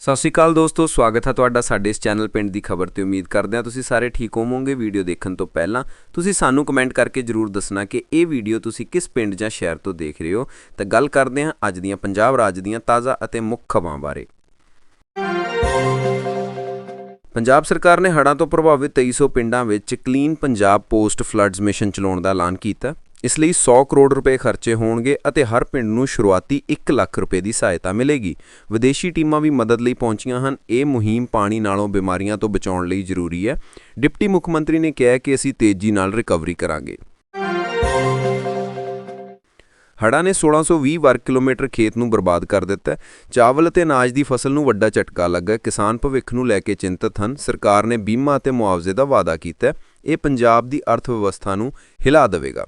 ਸਤਿ ਸ਼੍ਰੀ ਅਕਾਲ ਦੋਸਤੋ, ਸਵਾਗਤ ਹੈ ਤੁਹਾਡਾ ਸਾਡੇ ਇਸ ਚੈਨਲ ਪਿੰਡ ਦੀ ਖਬਰ ਤੇ ਉਮੀਦ ਕਰਦੇ ਹਾਂ ਤੁਸੀਂ ਸਾਰੇ ਠੀਕ ਹੋਵੋਗੇ। ਵੀਡੀਓ ਦੇਖਣ ਤੋਂ ਪਹਿਲਾਂ ਤੁਸੀਂ ਸਾਨੂੰ ਕਮੈਂਟ ਕਰਕੇ ਜਰੂਰ ਦੱਸਣਾ ਕਿ ਇਹ ਵੀਡੀਓ ਤੁਸੀਂ ਕਿਸ ਪਿੰਡ ਜਾਂ ਸ਼ਹਿਰ ਤੋਂ ਦੇਖ ਰਹੇ ਹੋ। ਤਾਂ ਗੱਲ ਕਰਦੇ ਹਾਂ ਅੱਜ ਦੀਆਂ ਪੰਜਾਬ ਰਾਜ ਦੀਆਂ ਤਾਜ਼ਾ ਅਤੇ ਮੁੱਖ ਖਬਰਾਂ ਬਾਰੇ। ਪੰਜਾਬ ਸਰਕਾਰ ਨੇ ਹੜ੍ਹਾਂ ਤੋਂ ਪ੍ਰਭਾਵਿਤ 2300 ਪਿੰਡਾਂ ਵਿੱਚ clean Punjab post floods mission ਚਲਾਉਣ ਦਾ ਐਲਾਨ ਕੀਤਾ। ਇਸ ਲਈ 100 ਕਰੋੜ ਰੁਪਏ ਖਰਚੇ ਹੋਣਗੇ ਅਤੇ ਹਰ ਪਿੰਡ ਨੂੰ ਸ਼ੁਰੂਆਤੀ 1 ਲੱਖ ਰੁਪਏ ਦੀ ਸਹਾਇਤਾ ਮਿਲੇਗੀ। ਵਿਦੇਸ਼ੀ ਟੀਮਾਂ ਵੀ ਮਦਦ ਲਈ ਪਹੁੰਚੀਆਂ ਹਨ। ਇਹ ਮੁਹਿੰਮ ਪਾਣੀ ਨਾਲੋਂ ਬਿਮਾਰੀਆਂ ਤੋਂ ਬਚਾਉਣ ਲਈ ਜ਼ਰੂਰੀ ਹੈ। ਡਿਪਟੀ ਮੁੱਖ ਮੰਤਰੀ ਨੇ ਕਿਹਾ ਕਿ ਅਸੀਂ ਤੇਜ਼ੀ ਨਾਲ ਰਿਕਵਰੀ ਕਰਾਂਗੇ। ਹੜ੍ਹਾਂ ਨੇ 1620 ਵਰਗ ਕਿਲੋਮੀਟਰ ਖੇਤ ਨੂੰ ਬਰਬਾਦ ਕਰ ਦਿੱਤਾ ਚਾਵਲ ਅਤੇ ਅਨਾਜ ਦੀ ਫਸਲ ਨੂੰ ਵੱਡਾ ਝਟਕਾ ਲੱਗਾ ਕਿਸਾਨ ਭਵਿੱਖ ਨੂੰ ਲੈ ਕੇ ਚਿੰਤਤ ਹਨ। ਸਰਕਾਰ ਨੇ ਬੀਮਾ ਅਤੇ ਮੁਆਵਜ਼ੇ ਦਾ ਵਾਅਦਾ ਕੀਤਾ ਇਹ ਪੰਜਾਬ ਦੀ ਅਰਥ ਵਿਵਸਥਾ ਨੂੰ ਹਿਲਾ ਦੇਵੇਗਾ।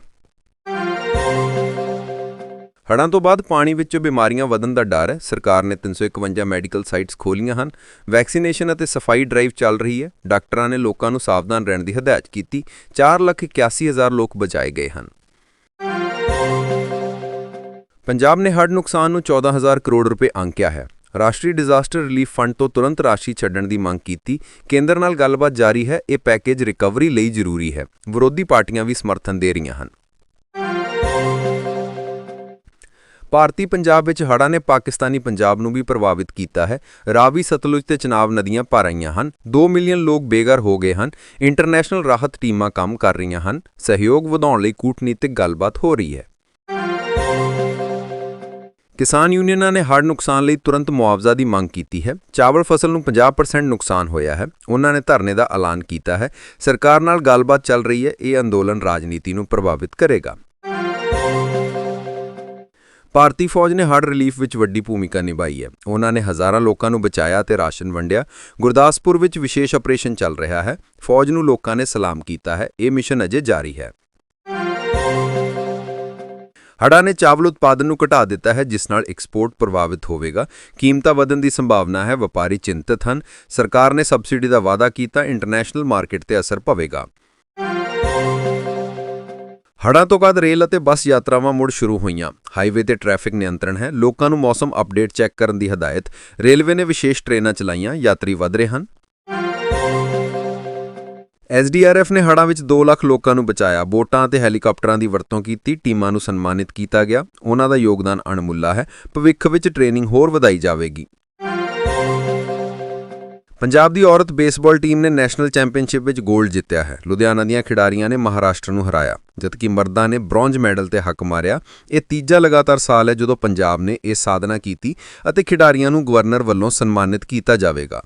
ਹੜ੍ਹਾਂ ਤੋਂ ਬਾਅਦ ਪਾਣੀ ਵਿੱਚੋਂ ਬਿਮਾਰੀਆਂ ਵਧਣ ਦਾ ਡਰ ਹੈ। ਸਰਕਾਰ ਨੇ 351 ਮੈਡੀਕਲ ਸਾਈਟਸ ਖੋਲੀਆਂ ਹਨ। ਵੈਕਸੀਨੇਸ਼ਨ ਅਤੇ ਸਫ਼ਾਈ ਡਰਾਈਵ ਚੱਲ ਰਹੀ ਹੈ। ਡਾਕਟਰਾਂ ਨੇ ਲੋਕਾਂ ਨੂੰ ਸਾਵਧਾਨ ਰਹਿਣ ਦੀ ਹਦਾਇਤ ਕੀਤੀ। 481000 ਲੋਕ ਬਚਾਏ ਗਏ ਹਨ। ਪੰਜਾਬ ਨੇ ਹੜ੍ਹ ਨੁਕਸਾਨ ਨੂੰ 14000 ਕਰੋੜ ਰੁਪਏ ਅੰਕਿਆ ਹੈ। ਰਾਸ਼ਟਰੀ ਡਿਜ਼ਾਸਟਰ ਰਿਲੀਫ ਫੰਡ ਤੋਂ ਤੁਰੰਤ ਰਾਸ਼ੀ ਛੱਡਣ ਦੀ ਮੰਗ ਕੀਤੀ। ਕੇਂਦਰ ਨਾਲ ਗੱਲਬਾਤ ਜਾਰੀ ਹੈ। ਇਹ ਪੈਕੇਜ ਰਿਕਵਰੀ ਲਈ ਜ਼ਰੂਰੀ ਹੈ। ਵਿਰੋਧੀ ਪਾਰਟੀਆਂ ਵੀ ਸਮਰਥਨ ਦੇ ਰਹੀਆਂ ਹਨ। ਭਾਰਤੀ ਪੰਜਾਬ ਵਿੱਚ ਹੜ੍ਹਾਂ ਨੇ ਪਾਕਿਸਤਾਨੀ ਪੰਜਾਬ ਨੂੰ ਵੀ ਪ੍ਰਭਾਵਿਤ ਕੀਤਾ ਹੈ। ਰਾਵੀ ਸਤਲੁਜ ਤੇ ਚਨਾਬ ਨਦੀਆਂ ਭਰ ਆਈਆਂ ਹਨ। 2 ਮਿਲੀਅਨ ਲੋਕ ਬੇਘਰ ਹੋ ਗਏ ਹਨ। ਇੰਟਰਨੈਸ਼ਨਲ ਰਾਹਤ ਟੀਮਾਂ ਕੰਮ ਕਰ ਰਹੀਆਂ ਹਨ। ਸਹਿਯੋਗ ਵਧਾਉਣ ਲਈ ਕੂਟਨੀਤਿਕ ਗੱਲਬਾਤ ਹੋ ਰਹੀ ਹੈ। ਕਿਸਾਨ ਯੂਨੀਅਨਾਂ ਨੇ ਹੜ੍ਹ ਨੁਕਸਾਨ ਲਈ ਤੁਰੰਤ ਮੁਆਵਜ਼ਾ ਦੀ ਮੰਗ ਕੀਤੀ ਹੈ। ਚਾਵਲ ਫਸਲ ਨੂੰ 50% ਨੁਕਸਾਨ ਹੋਇਆ ਹੈ। ਉਹਨਾਂ ਨੇ ਧਰਨੇ ਦਾ ਐਲਾਨ ਕੀਤਾ ਹੈ। ਸਰਕਾਰ ਨਾਲ ਗੱਲਬਾਤ ਚੱਲ ਰਹੀ ਹੈ। ਇਹ ਅੰਦੋਲਨ ਰਾਜਨੀਤੀ ਨੂੰ ਪ੍ਰਭਾਵਿਤ ਕਰੇਗਾ। ਭਾਰਤੀ ਫੌਜ ਨੇ ਹੜ੍ਹ ਰਿਲੀਫ ਵਿੱਚ ਵੱਡੀ ਭੂਮਿਕਾ ਨਿਭਾਈ ਹੈ। ਉਹਨਾਂ ਨੇ ਹਜ਼ਾਰਾਂ ਲੋਕਾਂ ਨੂੰ ਬਚਾਇਆ ਤੇ ਰਾਸ਼ਨ ਵੰਡਿਆ। ਗੁਰਦਾਸਪੁਰ ਵਿੱਚ ਵਿਸ਼ੇਸ਼ ਆਪਰੇਸ਼ਨ ਚੱਲ ਰਿਹਾ ਹੈ। ਫੌਜ ਨੂੰ ਲੋਕਾਂ ਨੇ ਸਲਾਮ ਕੀਤਾ ਹੈ। ਇਹ ਮਿਸ਼ਨ ਅਜੇ ਜਾਰੀ ਹੈ। ਹੜ੍ਹਾਂ ਨੇ ਚਾਵਲ ਉਤਪਾਦਨ ਨੂੰ ਘਟਾ ਦਿੱਤਾ ਹੈ, ਜਿਸ ਨਾਲ ਐਕਸਪੋਰਟ ਪ੍ਰਭਾਵਿਤ ਹੋਵੇਗਾ। ਕੀਮਤਾਂ ਵਧਣ ਦੀ ਸੰਭਾਵਨਾ ਹੈ। ਵਪਾਰੀ ਚਿੰਤਤ ਹਨ। ਸਰਕਾਰ ਨੇ ਸਬਸਿਡੀ ਦਾ ਵਾਅਦਾ ਕੀਤਾ। ਇੰਟਰਨੈਸ਼ਨਲ ਮਾਰਕੀਟ ਤੇ ਅਸਰ ਪਵੇਗਾ। ਹੜ੍ਹਾਂ ਤੋਂ ਬਾਅਦ ਰੇਲ ਅਤੇ ਬੱਸ ਯਾਤਰਾਵਾਂ ਮੁੜ ਸ਼ੁਰੂ ਹੋਈਆਂ। ਹਾਈਵੇ ਤੇ ਟ੍ਰੈਫਿਕ ਨਿਯੰਤਰਣ ਹੈ। ਲੋਕਾਂ ਨੂੰ ਮੌਸਮ ਅਪਡੇਟ ਚੈੱਕ ਕਰਨ ਦੀ ਹਦਾਇਤ। ਰੇਲਵੇ ਨੇ ਵਿਸ਼ੇਸ਼ ਟ੍ਰੇਨਾਂ ਚਲਾਈਆਂ। ਯਾਤਰੀ ਵਧ ਰਹੇ ਹਨ। ਐਸਡੀਆਰਐਫ ਨੇ ਹੜ੍ਹਾਂ ਵਿੱਚ 2 ਲੱਖ ਲੋਕਾਂ ਨੂੰ ਬਚਾਇਆ। ਬੋਟਾਂ ਅਤੇ ਹੈਲੀਕਾਪਟਰਾਂ ਦੀ ਵਰਤੋਂ ਕੀਤੀ। ਟੀਮਾਂ ਨੂੰ ਸਨਮਾਨਿਤ ਕੀਤਾ ਗਿਆ। ਉਹਨਾਂ ਦਾ ਯੋਗਦਾਨ ਅਣਮੁੱਲਾ ਹੈ। ਭਵਿੱਖ ਵਿੱਚ ਟ੍ਰੇਨਿੰਗ ਹੋਰ ਵਧਾਈ ਜਾਵੇਗੀ। ਪੰਜਾਬ ਦੀ ਔਰਤ ਬੇਸਬਾਲ ਟੀਮ ਨੇ ਨੈਸ਼ਨਲ ਚੈਂਪੀਅਨਸ਼ਿਪ ਵਿੱਚ 골ਡ ਜਿੱਤਿਆ ਹੈ। ਲੁਧਿਆਣਾ ਦੀਆਂ ਖਿਡਾਰੀਆਂ ਨੇ ਮਹਾਰਾਸ਼ਟਰ ਨੂੰ ਹਰਾਇਆ, ਜਦਕਿ ਮਰਦਾਂ ਨੇ ਬ੍ਰੌਂਜ ਮੈਡਲ ਤੇ ਹੱਕ ਮਾਰਿਆ। ਇਹ ਤੀਜਾ ਲਗਾਤਾਰ ਸਾਲ ਹੈ ਜਦੋਂ ਪੰਜਾਬ ਨੇ ਇਹ ਸਾਧਨਾ ਕੀਤੀ ਅਤੇ ਖਿਡਾਰੀਆਂ ਨੂੰ ਗਵਰਨਰ ਵੱਲੋਂ ਸਨਮਾਨਿਤ ਕੀਤਾ ਜਾਵੇਗਾ।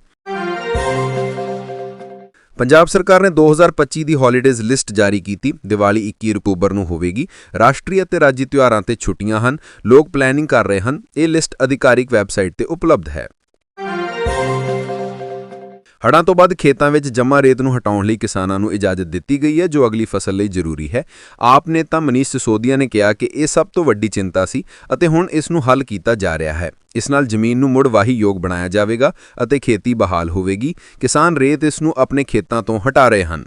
ਪੰਜਾਬ ਸਰਕਾਰ ਨੇ 2025 ਦੀ ਹੌਲੀਡੇਜ਼ ਲਿਸਟ ਜਾਰੀ ਕੀਤੀ। ਦੀਵਾਲੀ 21 ਅਕਤੂਬਰ ਨੂੰ ਹੋਵੇਗੀ। ਰਾਸ਼ਟਰੀ ਅਤੇ ਰਾਜੀ ਤਿਉਹਾਰਾਂ ਤੇ ਛੁੱਟੀਆਂ ਹਨ। ਲੋਕ ਪਲੈਨਿੰਗ ਕਰ ਰਹੇ ਹਨ। ਇਹ ਲਿਸਟ ਅਧਿਕਾਰਿਕ ਵੈਬਸਾਈਟ ਤੇ ਉਪਲਬਧ ਹੈ। ਹੜ੍ਹਾਂ ਤੋਂ ਬਾਅਦ ਖੇਤਾਂ ਵਿੱਚ ਜਮ੍ਹਾਂ ਰੇਤ ਨੂੰ ਹਟਾਉਣ ਲਈ ਕਿਸਾਨਾਂ ਨੂੰ ਇਜਾਜ਼ਤ ਦਿੱਤੀ ਗਈ ਹੈ, ਜੋ ਅਗਲੀ ਫਸਲ ਲਈ ਜ਼ਰੂਰੀ ਹੈ। ਆਪ ਨੇਤਾ ਮਨੀਸ਼ ਸਿਸੋਦੀਆ ਨੇ ਕਿਹਾ ਕਿ ਇਹ ਸਭ ਤੋਂ ਵੱਡੀ ਚਿੰਤਾ ਸੀ ਅਤੇ ਹੁਣ ਇਸ ਨੂੰ ਹੱਲ ਕੀਤਾ ਜਾ ਰਿਹਾ ਹੈ। ਇਸ ਨਾਲ ਜ਼ਮੀਨ ਨੂੰ ਮੁੜ ਵਾਹੀ ਯੋਗ ਬਣਾਇਆ ਜਾਵੇਗਾ ਅਤੇ ਖੇਤੀ ਬਹਾਲ ਹੋਵੇਗੀ। ਕਿਸਾਨ ਰੇਤ ਇਸ ਨੂੰ ਆਪਣੇ ਖੇਤਾਂ ਤੋਂ ਹਟਾ ਰਹੇ ਹਨ।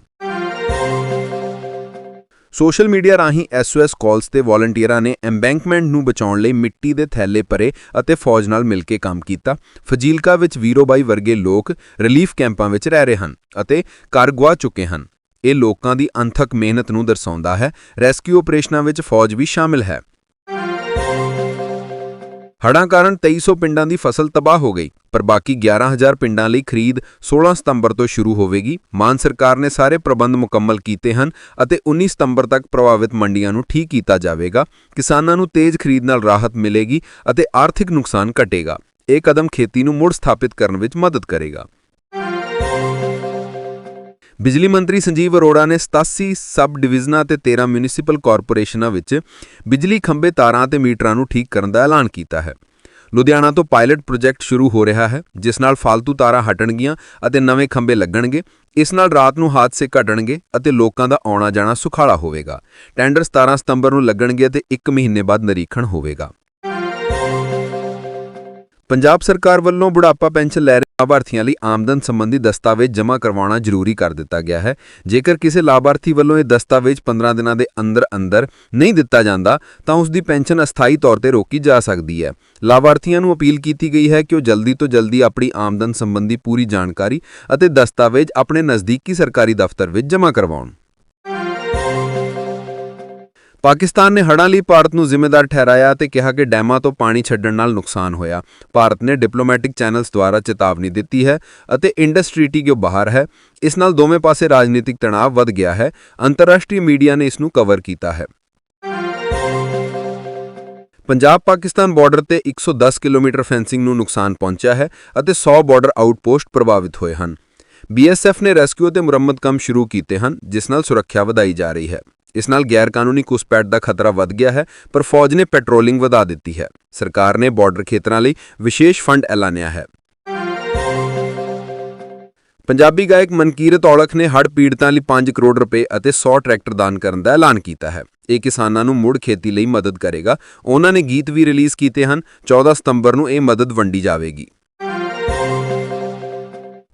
ਸੋਸ਼ਲ ਮੀਡੀਆ ਰਾਹੀਂ ਐਸਓਐਸ ਕਾਲਸ ਤੇ ਵਾਲੰਟੀਅਰਾਂ ਨੇ ਐਮਬੈਂਕਮੈਂਟ ਨੂੰ ਬਚਾਉਣ ਲਈ ਮਿੱਟੀ ਦੇ ਥੈਲੇ ਭਰੇ ਅਤੇ ਫੌਜ ਨਾਲ ਮਿਲ ਕੇ ਕੰਮ ਕੀਤਾ। ਫਜੀਲਕਾ ਵਿੱਚ ਵੀਰੋਬਾਈ ਵਰਗੇ ਲੋਕ ਰਿਲੀਫ ਕੈਂਪਾਂ ਵਿੱਚ ਰਹਿ ਰਹੇ ਹਨ ਅਤੇ ਘਰ ਗਵਾ ਚੁੱਕੇ ਹਨ। ਇਹ ਲੋਕਾਂ ਦੀ ਅਣਥਕ ਮਿਹਨਤ ਨੂੰ ਦਰਸਾਉਂਦਾ ਹੈ। ਰੈਸਕਿਊ ਆਪਰੇਸ਼ਨਾਂ ਵਿੱਚ ਫੌਜ ਵੀ ਸ਼ਾਮਿਲ ਹੈ। ਹੜ੍ਹਾਂ ਕਾਰਨ 2300 ਪਿੰਡਾਂ ਦੀ ਫਸਲ ਤਬਾਹ ਹੋ ਗਈ, ਪਰ ਬਾਕੀ 11000 ਪਿੰਡਾਂ ਲਈ ਖਰੀਦ 16 ਸਤੰਬਰ ਤੋਂ ਸ਼ੁਰੂ ਹੋਵੇਗੀ। ਮਾਨ ਸਰਕਾਰ ਨੇ ਸਾਰੇ ਪ੍ਰਬੰਧ ਮੁਕੰਮਲ ਕੀਤੇ ਹਨ ਅਤੇ 19 ਸਤੰਬਰ ਤੱਕ ਪ੍ਰਭਾਵਿਤ ਮੰਡੀਆਂ ਨੂੰ ਠੀਕ ਕੀਤਾ ਜਾਵੇਗਾ। ਕਿਸਾਨਾਂ ਨੂੰ ਤੇਜ਼ ਖਰੀਦ ਨਾਲ ਰਾਹਤ ਮਿਲੇਗੀ ਅਤੇ ਆਰਥਿਕ ਨੁਕਸਾਨ ਘਟੇਗਾ। ਇਹ ਕਦਮ ਖੇਤੀ ਨੂੰ ਮੁੜ ਸਥਾਪਿਤ ਕਰਨ ਵਿੱਚ ਮਦਦ ਕਰੇਗਾ। ਬਿਜਲੀ ਮੰਤਰੀ ਸੰਜੀਵ ਅਰੋੜਾ ਨੇ 87 ਸਬ ਡਿਵੀਜ਼ਨਾਂ ਤੇ 13 ਮਿਊਨਿਸਪਲ ਕਾਰਪੋਰੇਸ਼ਨਾਂ ਵਿੱਚ ਬਿਜਲੀ ਖੰਭੇ, ਤਾਰਾਂ ਤੇ ਮੀਟਰਾਂ ਨੂੰ ਠੀਕ ਕਰਨ ਦਾ ਐਲਾਨ ਕੀਤਾ ਹੈ। ਲੁਧਿਆਣਾ ਤੋਂ ਪਾਇਲਟ ਪ੍ਰੋਜੈਕਟ ਸ਼ੁਰੂ ਹੋ ਰਿਹਾ ਹੈ, ਜਿਸ ਨਾਲ ਫालतू ਤਾਰਾਂ ਹਟਣਗੀਆਂ ਅਤੇ ਨਵੇਂ ਖੰਭੇ ਲੱਗਣਗੇ। ਇਸ ਨਾਲ ਰਾਤ ਨੂੰ ਹਾਦਸੇ ਘਟਣਗੇ ਅਤੇ ਲੋਕਾਂ ਦਾ ਆਉਣਾ ਜਾਣਾ ਸੁਖਾਲਾ ਹੋਵੇਗਾ। ਟੈਂਡਰ 17 ਸਤੰਬਰ ਨੂੰ ਲੱਗਣਗੇ ਅਤੇ 1 ਮਹੀਨੇ ਬਾਅਦ ਨਿਰੀਖਣ ਹੋਵੇਗਾ। ਪੰਜਾਬ ਸਰਕਾਰ ਵੱਲੋਂ ਬੁਢਾਪਾ ਪੈਨਸ਼ਨ ਲੈ ਰਹੇ ਲਾਭਾਰਥੀਆਂ ਲਈ ਆਮਦਨ ਸੰਬੰਧੀ ਦਸਤਾਵੇਜ਼ ਜਮ੍ਹਾਂ ਕਰਵਾਉਣਾ ਜ਼ਰੂਰੀ ਕਰ ਦਿੱਤਾ ਗਿਆ ਹੈ। ਜੇਕਰ ਕਿਸੇ ਲਾਭਾਰਥੀ ਵੱਲੋਂ ਇਹ ਦਸਤਾਵੇਜ਼ 15 ਦਿਨਾਂ ਦੇ ਅੰਦਰ ਅੰਦਰ ਨਹੀਂ ਦਿੱਤਾ ਜਾਂਦਾ, ਤਾਂ ਉਸ ਦੀ ਪੈਨਸ਼ਨ ਅਸਥਾਈ ਤੌਰ ਤੇ ਰੋਕੀ ਜਾ ਸਕਦੀ ਹੈ। ਲਾਭਾਰਥੀਆਂ ਨੂੰ ਅਪੀਲ ਕੀਤੀ ਗਈ ਹੈ ਕਿ ਉਹ ਜਲਦੀ ਤੋਂ ਜਲਦੀ ਆਪਣੀ ਆਮਦਨ ਸੰਬੰਧੀ ਪੂਰੀ ਜਾਣਕਾਰੀ ਅਤੇ ਦਸਤਾਵੇਜ਼ ਆਪਣੇ ਨਜ਼ਦੀਕੀ ਸਰਕਾਰੀ ਦਫ਼ਤਰ ਵਿੱਚ ਜਮ੍ਹਾਂ ਕਰਵਾਉਣ। ਪਾਕਿਸਤਾਨ ਨੇ ਹੜ੍ਹਾਂ ਲਈ ਭਾਰਤ ਨੂੰ ਜ਼ਿੰਮੇਵਾਰ ਠਹਿਰਾਇਆ ਅਤੇ ਕਿਹਾ ਕਿ ਡੈਮਾਂ ਤੋਂ ਪਾਣੀ ਛੱਡਣ ਨਾਲ ਨੁਕਸਾਨ ਹੋਇਆ। ਭਾਰਤ ਨੇ ਡਿਪਲੋਮੈਟਿਕ ਚੈਨਲਸ ਦੁਆਰਾ ਚੇਤਾਵਨੀ ਦਿੱਤੀ ਹੈ ਅਤੇ ਇੰਡਸ ਟ੍ਰੀਟੀ ਕਿਉਂ ਬਾਹਰ ਹੈ। ਇਸ ਨਾਲ ਦੋਵੇਂ ਪਾਸੇ ਰਾਜਨੀਤਿਕ ਤਣਾਅ ਵੱਧ ਗਿਆ ਹੈ। ਅੰਤਰਰਾਸ਼ਟਰੀ ਮੀਡੀਆ ਨੇ ਇਸ ਨੂੰ ਕਵਰ ਕੀਤਾ ਹੈ। ਪੰਜਾਬ ਪਾਕਿਸਤਾਨ ਬਾਰਡਰ ਤੇ 110 ਕਿਲੋਮੀਟਰ ਫੈਂਸਿੰਗ ਨੂੰ ਨੁਕਸਾਨ ਪਹੁੰਚਿਆ ਹੈ ਅਤੇ 100 ਬਾਰਡਰ ਆਊਟਪੋਸਟ ਪ੍ਰਭਾਵਿਤ ਹੋਏ ਹਨ। ਬੀਐਸਐਫ ਨੇ ਰੈਸਕਿਊ ਅਤੇ ਮੁਰੰਮਤ ਕੰਮ ਸ਼ੁਰੂ ਕੀਤੇ ਹਨ, ਜਿਸ ਨਾਲ ਸੁਰੱਖਿਆ ਵਧਾਈ ਜਾ ਰਹੀ ਹੈ। ਇਸ ਨਾਲ ਗੈਰਕਾਨੂੰਨੀ ਘੁਸਪੈਠ ਦਾ ਖਤਰਾ ਵੱਧ ਗਿਆ ਹੈ, ਪਰ ਫੌਜ ਨੇ ਪੈਟਰੋਲਿੰਗ ਵਧਾ ਦਿੱਤੀ ਹੈ। ਸਰਕਾਰ ਨੇ ਬਾਰਡਰ ਖੇਤਰਾਂ ਲਈ ਵਿਸ਼ੇਸ਼ ਫੰਡ ਐਲਾਨਿਆ ਹੈ। ਪੰਜਾਬੀ ਗਾਇਕ ਮਨਕੀਰਤ ਔਲਖ ਨੇ ਹੜ੍ਹ ਪੀੜਤਾਂ ਲਈ 5 ਕਰੋੜ ਰੁਪਏ ਅਤੇ 100 ਟਰੈਕਟਰ ਦਾਨ ਕਰਨ ਦਾ ਐਲਾਨ ਕੀਤਾ ਹੈ। ਇਹ ਕਿਸਾਨਾਂ ਨੂੰ ਮੁੜ ਖੇਤੀ ਲਈ ਮਦਦ ਕਰੇਗਾ। ਉਹਨਾਂ ਨੇ ਗੀਤ ਵੀ ਰਿਲੀਜ਼ ਕੀਤੇ ਹਨ। 14 ਸਤੰਬਰ ਨੂੰ ਇਹ ਮਦਦ ਵੰਡੀ ਜਾਵੇਗੀ।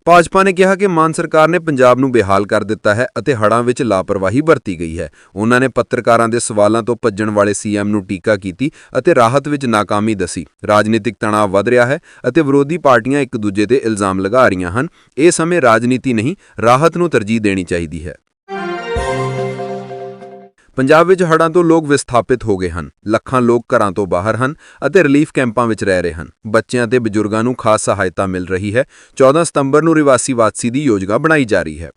ਭਾਜਪਾ ਨੇ ਕਿਹਾ ਕਿ ਮਾਨ ਸਰਕਾਰ ਨੇ ਪੰਜਾਬ ਨੂੰ ਬੇਹਾਲ ਕਰ ਦਿੱਤਾ ਹੈ ਅਤੇ ਹੜ੍ਹਾਂ ਵਿੱਚ ਲਾਪਰਵਾਹੀ ਵਰਤੀ ਗਈ ਹੈ। ਉਹਨਾਂ ਨੇ ਪੱਤਰਕਾਰਾਂ ਦੇ ਸਵਾਲਾਂ ਤੋਂ ਭੱਜਣ ਵਾਲੇ ਸੀਐਮ ਨੂੰ ਟੀਕਾ ਕੀਤੀ ਅਤੇ ਰਾਹਤ ਵਿੱਚ ਨਾਕਾਮੀ ਦੱਸੀ। ਰਾਜਨੀਤਿਕ ਤਣਾਅ ਵਧ ਰਿਹਾ ਹੈ ਅਤੇ ਵਿਰੋਧੀ ਪਾਰਟੀਆਂ ਇੱਕ ਦੂਜੇ ਤੇ ਇਲਜ਼ਾਮ ਲਗਾ ਰਹੀਆਂ ਹਨ। ਇਹ ਸਮੇਂ ਰਾਜਨੀਤੀ ਨਹੀਂ, ਰਾਹਤ ਨੂੰ ਤਰਜੀਹ ਦੇਣੀ ਚਾਹੀਦੀ ਹੈ। ਪੰਜਾਬ ਵਿੱਚ ਹੜ੍ਹਾਂ ਤੋਂ ਲੋਕ ਵਿਸਥਾਪਿਤ ਹੋ ਗਏ ਹਨ। ਲੱਖਾਂ ਲੋਕ ਘਰਾਂ ਤੋਂ ਬਾਹਰ ਹਨ ਅਤੇ ਰਿਲੀਫ ਕੈਂਪਾਂ ਵਿੱਚ ਰਹਿ ਰਹੇ ਹਨ। ਬੱਚਿਆਂ ਤੇ ਬਜ਼ੁਰਗਾਂ ਨੂੰ ਖਾਸ ਸਹਾਇਤਾ ਮਿਲ ਰਹੀ ਹੈ। 14 ਸਤੰਬਰ ਨੂੰ ਰਿਵਾਸੀ ਵਾਪਸੀ ਦੀ ਯੋਜਨਾ ਬਣਾਈ ਜਾ ਰਹੀ ਹੈ।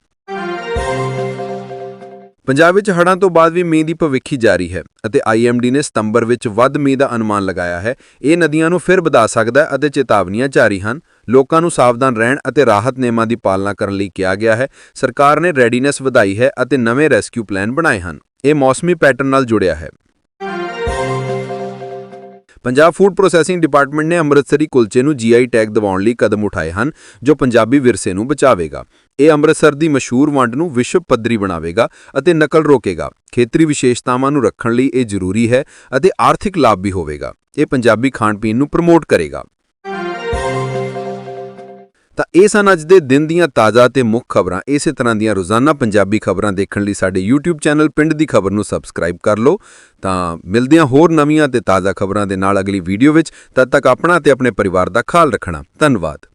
ਪੰਜਾਬ ਵਿੱਚ ਹੜ੍ਹਾਂ ਤੋਂ ਬਾਅਦ ਵੀ ਮੀਂਹ ਦੀ ਭਵਿੱਖੀ ਜਾਰੀ ਹੈ ਅਤੇ ਆਈਐਮਡੀ ਨੇ ਸਤੰਬਰ ਵਿੱਚ ਵੱਧ ਮੀਂਹ ਦਾ ਅਨੁਮਾਨ ਲਗਾਇਆ ਹੈ। ਇਹ ਨਦੀਆਂ ਨੂੰ ਫਿਰ ਵਧਾ ਸਕਦਾ ਹੈ ਅਤੇ ਚੇਤਾਵਨੀਆਂ ਜਾਰੀ ਹਨ। ਲੋਕਾਂ ਨੂੰ ਸਾਵਧਾਨ ਰਹਿਣ ਅਤੇ ਰਾਹਤ ਨਿਯਮਾਂ ਦੀ ਪਾਲਣਾ ਕਰਨ ਲਈ ਕਿਹਾ ਗਿਆ ਹੈ। ਸਰਕਾਰ ਨੇ ਰੈਡੀਨੈਸ ਵਧਾਈ ਹੈ ਅਤੇ ਨਵੇਂ ਰੈਸਕਿਊ ਪਲਾਨ ਬਣਾਏ ਹਨ। ਇਹ ਮੌਸਮੀ ਪੈਟਰਨ ਨਾਲ ਜੁੜਿਆ ਹੈ। ਪੰਜਾਬ ਫੂਡ ਪ੍ਰੋਸੈਸਿੰਗ ਡਿਪਾਰਟਮੈਂਟ ਨੇ ਅੰਮ੍ਰਿਤਸਰੀ ਕੁਲਚੇ ਨੂੰ ਜੀਆਈ ਟੈਗ ਦਿਵਾਉਣ ਲਈ ਕਦਮ ਉਠਾਏ ਹਨ, ਜੋ ਪੰਜਾਬੀ ਵਿਰਸੇ ਨੂੰ ਬਚਾਵੇਗਾ। ਇਹ ਅੰਮ੍ਰਿਤਸਰ ਦੀ ਮਸ਼ਹੂਰ ਵੰਡ ਨੂੰ ਵਿਸ਼ਵ ਪੱਧਰੀ ਬਣਾਵੇਗਾ ਅਤੇ ਨਕਲ ਰੋਕੇਗਾ। ਖੇਤਰੀ ਵਿਸ਼ੇਸ਼ਤਾਵਾਂ ਨੂੰ ਰੱਖਣ ਲਈ ਇਹ ਜ਼ਰੂਰੀ ਹੈ ਅਤੇ ਆਰਥਿਕ ਲਾਭ ਵੀ ਹੋਵੇਗਾ। ਇਹ ਪੰਜਾਬੀ ਖਾਣ ਪੀਣ ਨੂੰ ਪ੍ਰਮੋਟ ਕਰੇਗਾ। ਤਾਂ ਇਹ ਸਨ ਅੱਜ ਦੇ ਦਿਨ ਦੀਆਂ ਤਾਜ਼ਾ ਤੇ ਮੁੱਖ ਖਬਰਾਂ। ਇਸੇ ਤਰ੍ਹਾਂ ਦੀਆਂ ਰੋਜ਼ਾਨਾ ਪੰਜਾਬੀ ਖਬਰਾਂ ਦੇਖਣ ਲਈ ਸਾਡੇ YouTube ਚੈਨਲ ਪਿੰਡ ਦੀ ਖਬਰ ਨੂੰ ਸਬਸਕ੍ਰਾਈਬ ਕਰ ਲਓ। ਤਾਂ ਮਿਲਦੇ ਹਾਂ ਹੋਰ ਨਵੀਆਂ ਤੇ ਤਾਜ਼ਾ ਖਬਰਾਂ ਦੇ ਨਾਲ ਅਗਲੀ ਵੀਡੀਓ ਵਿੱਚ। ਤਦ ਤੱਕ ਆਪਣਾ ਤੇ ਆਪਣੇ ਪਰਿਵਾਰ ਦਾ ਖਿਆਲ ਰੱਖਣਾ। ਧੰਨਵਾਦ।